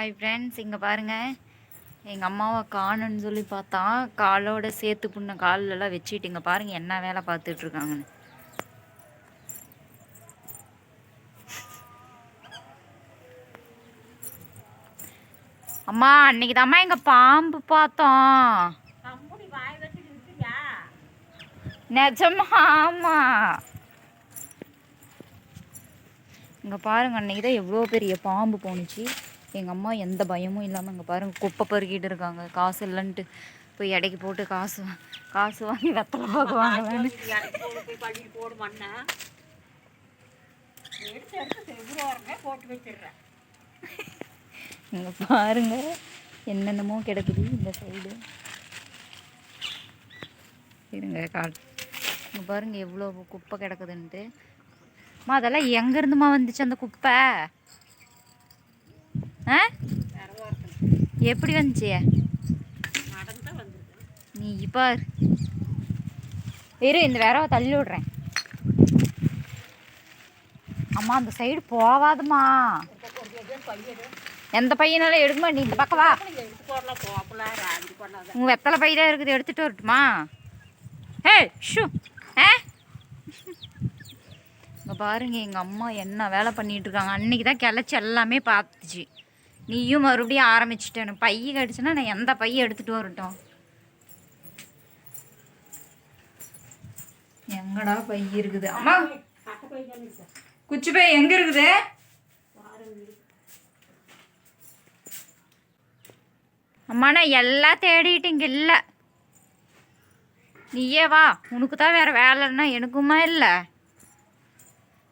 Hi friends இங்கே பாருங்கள் எங்கள் அம்மாவை காணுன்னு சொல்லி பார்த்தா காலோட சேர்த்து புண்ண கால்லெல்லாம் வச்சுட்டு இங்கே பாருங்கள் என்ன வேலை பார்த்துட்டு இருக்காங்கன்னு. அம்மா அன்னைக்கு தாம்மா எங்கள் பாம்பு பார்த்தோம். நிஜமா? ஆமா. இங்கே பாருங்க அன்னைக்கு தான் எவ்வளோ பெரிய பாம்பு போணுச்சு. எங்கள் அம்மா எந்த பயமும் இல்லாமல் இங்கே பாருங்க குப்பை பருக்கிட்டு இருக்காங்க. காசு இல்லைன்ட்டு போய் எடைக்கு போட்டு காசு காசு வாங்கி வெத்தலை போட்டு வச்சிடுறேன். இங்கே பாருங்க என்னென்னமோ கிடக்குது இந்த சைடு இருங்க காட்டு இங்கே பாருங்க எவ்வளோ குப்பை கிடக்குதுன்ட்டு. அம்மா அதெல்லாம் எங்கேருந்துமா வந்துச்சு அந்த குப்பை? ஆ? எப்படி வந்துச்சு நீ பார். இரு இந்த வேறவை தள்ளி விடுறேன். அம்மா அந்த சைடு போவாதுமா. எந்த பையனாலும் எடுக்குமா நீ இந்த பக்கம் வா. உங்க உங்கள் வெத்தலை பை தான் இருக்குது எடுத்துகிட்டு வரட்டுமா? ஹே ஷூ. ஏ இங்கே பாருங்க எங்கள் அம்மா என்ன வேலை பண்ணிட்டு இருக்காங்க. அன்னைக்கு தான் கிளச்சி எல்லாமே பார்த்துச்சு. நீயும் மறுபடியும் ஆரம்பிச்சிட்டேன் பைய கடிச்சுன்னா நான் எந்த பையை எடுத்துகிட்டு வரட்டும்? எங்கடா பை இருக்குது? அம்மா குச்சி பை எங்கே இருக்குது? அம்மா நான் எல்லாம் தேடிட்டு இங்கே இல்லை. நீயே வா. உனக்கு தான் வேறு வேலைன்னா எனக்குமா இல்லை?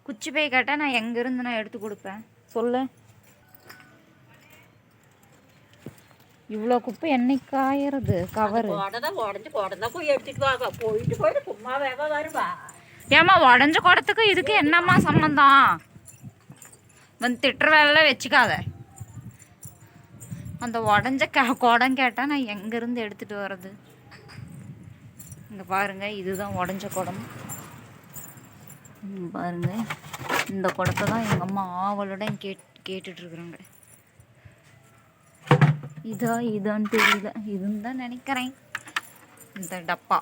குச்சி பை கேட்டால் நான் எங்கேருந்து நான் எடுத்து கொடுப்பேன்? சொல்லு. இவ்வளோ குப்பை என்னைக்கு காயறது? கவரு. போடதான் உடஞ்சி குடத்துக்கு இதுக்கு என்னம்மா சம்மந்தம் வந்து திட்டுற வேலைலாம் வச்சுக்காத. அந்த உடஞ்ச க குடம் கேட்டால் நான் எங்கேருந்து எடுத்துகிட்டு வர்றது? இங்கே பாருங்க இதுதான் உடஞ்ச குடம். இங்க பாருங்க இந்த குடத்தை தான் எங்கள் அம்மா ஆவலுடன் கேட் கேட்டுட்ருக்குறாங்க இதா இதான்னு தெரியல இதுன்னு தான் நினைக்கிறேன். இந்த டப்பா.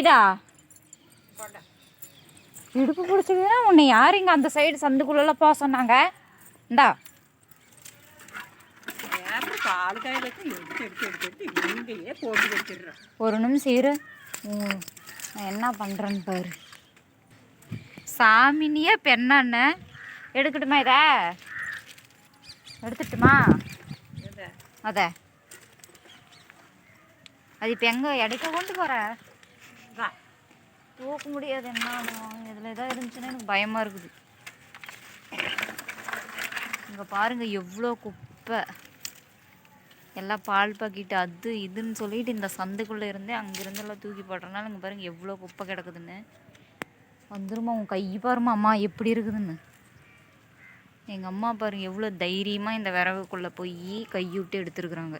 இதா? இடுப்பு பிடிச்சதுன்னா உன்னை யார் இங்கே அந்த சைடு சந்துக்குள்ளெல்லாம் போக சொன்னாங்க? இந்தா. ஒரு நிமிஷம் இரு. நான் என்ன பண்ணுறேன்னு பாரு. சாமினியே பெண்ணாண்ண எடுக்கட்டுமா இதை? எடுத்துட்டுமா? அத. அது இப்போ எங்கே இடைக்க கொண்டு போகிற தூக்க முடியாது என்ன இதில் ஏதாவது இருந்துச்சுன்னா எனக்கு பயமாக இருக்குது. இங்கே பாருங்கள் எவ்வளோ குப்பை. எல்லாம் பால் பாக்கெட்டு அது இதுன்னு சொல்லிட்டு இந்த சந்துக்குள்ளே இருந்தே அங்கேருந்து எல்லாம் தூக்கி போடுறதுனால இங்கே பாருங்கள் எவ்வளோ குப்பை கிடக்குதுன்னு. வந்துருமா உன் கை பாருமா அம்மா எப்படி இருக்குதுன்னு. எங்கள் அம்மா பாருங்க எவ்வளோ தைரியமாக இந்த விறகுக்குள்ளே போய் கை விட்டு எடுத்துருக்குறாங்க.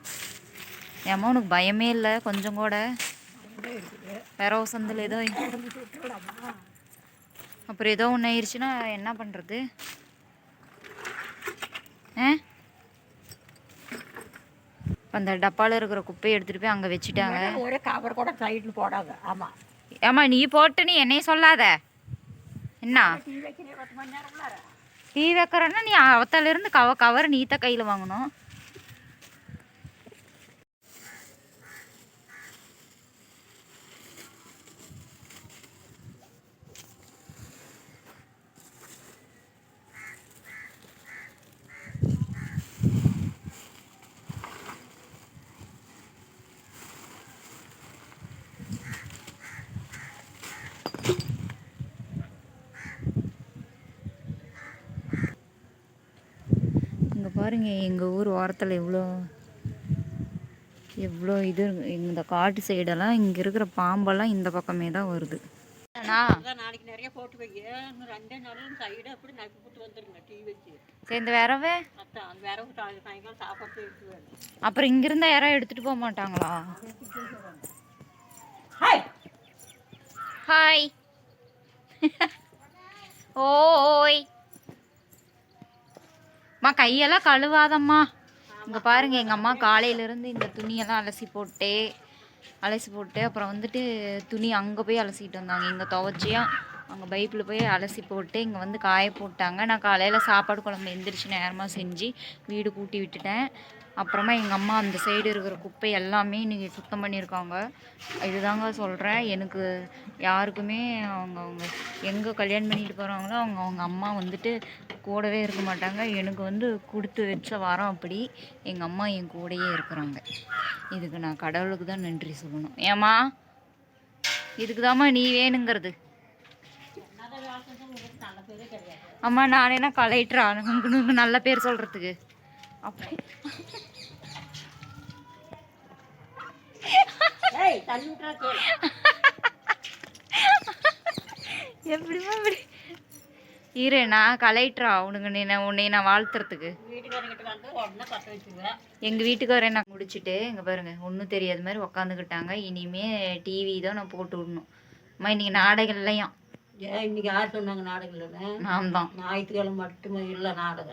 ஏம்மா உனக்கு பயமே இல்லை கொஞ்சம் கூட. விறகு சந்தில் ஏதோ. அப்புறம் ஏதோ ஒன்று ஆயிடுச்சுன்னா என்ன பண்ணுறது ஆ? அந்த டப்பாவில் இருக்கிற குப்பையை எடுத்துகிட்டு போய் அங்கே வச்சுட்டாங்க. ஒரே கவர் கூட சைடில் போடாத. ஆமாம் ஏம்மா நீ போட்டு நீ என்னைய சொல்லாத. என்ன? டீ டீ வைக்கிறன்னா நீ அவத்தாலேருந்து கவ கவர் நீத்தான் கையில் வாங்கணும். பாருங்க எங்கள் ஊர் ஓரத்தில் எவ்வளோ எவ்வளோ இது. இந்த காட்டு சைடெல்லாம் இங்கே இருக்கிற பாம்பெல்லாம் இந்த பக்கமே தான் வருது. நாளைக்கு நிறைய போட்டு வைக்க இன்னும் ரெண்டே நாளும் சைடு அப்படி நட்டு போட்டு வந்துருங்க டீ வச்சு. சரி இந்த விரவு அந்த வேற ஒரு சாய்- சாயங்காலம் சாப்பாடு அப்புறம் இங்கிருந்தா யாரும் எடுத்துகிட்டு போக மாட்டாங்களா? ஹாய் ஹாய் ஓய். அம்மா கையெல்லாம் கழுவாதம்மா. இங்கே பாருங்க எங்கள் அம்மா காலையிலேருந்து இந்த துணியெல்லாம் அலசி போட்டு அலசி போட்டு அப்புறம் வந்துட்டு துணி அங்கே போய் அலசிட்டு வந்தாங்க. இங்கே துவச்சியும் அங்கே பைப்பில் போய் அலசி போட்டு இங்கே வந்து காய போட்டாங்க. நான் காலையில் சாப்பாடு குழம்பு எந்திரிச்சு நேரமாக செஞ்சு வீடு கூட்டி விட்டுட்டேன். அப்புறமா எங்கள் அம்மா அந்த சைடு இருக்கிற குப்பை எல்லாமே இன்றைக்கி சுத்தம் பண்ணியிருக்காங்க. இதுதாங்க சொல்கிறேன் எனக்கு யாருக்குமே அவங்க அவங்க எங்கே கல்யாணம் பண்ணிட்டு போகிறாங்களோ அவங்க அவங்க அம்மா வந்துட்டு கூடவே இருக்க மாட்டாங்க. எனக்கு வந்து கொடுத்து வச்ச வாரம் அப்படி எங்கள் அம்மா என் கூடயே இருக்கிறாங்க. இதுக்கு நான் கடவுளுக்கு தான் நன்றி சொல்லணும். ஏம்மா? இதுக்கு நீ வேணுங்கிறது. அம்மா நான் என்ன கலெக்டரா உங்களுக்கு நல்ல பேர் சொல்கிறதுக்கு அப்படி எப்படிமா இப்படி இரு நான் கலெக்டரா உனக்கு நீ நான் உன்னை நான் வாழ்த்துறதுக்கு. எங்கள் வீட்டுக்காரர் நான் முடிச்சுட்டு இங்கே பாருங்க ஒன்றும் தெரியாத மாதிரி உக்காந்துக்கிட்டாங்க. இனிமே டிவி தான் நான் போட்டு விடணும். அம்மா இன்னைக்கு நாடகம் இல்லையாம்? ஏன் இன்னைக்கு யார் சொன்னாங்க நாடகம் இல்லைன்னு? நான் தான் ஞாயிற்றுக்கிழமை மட்டுமே இல்லை நாடகம்.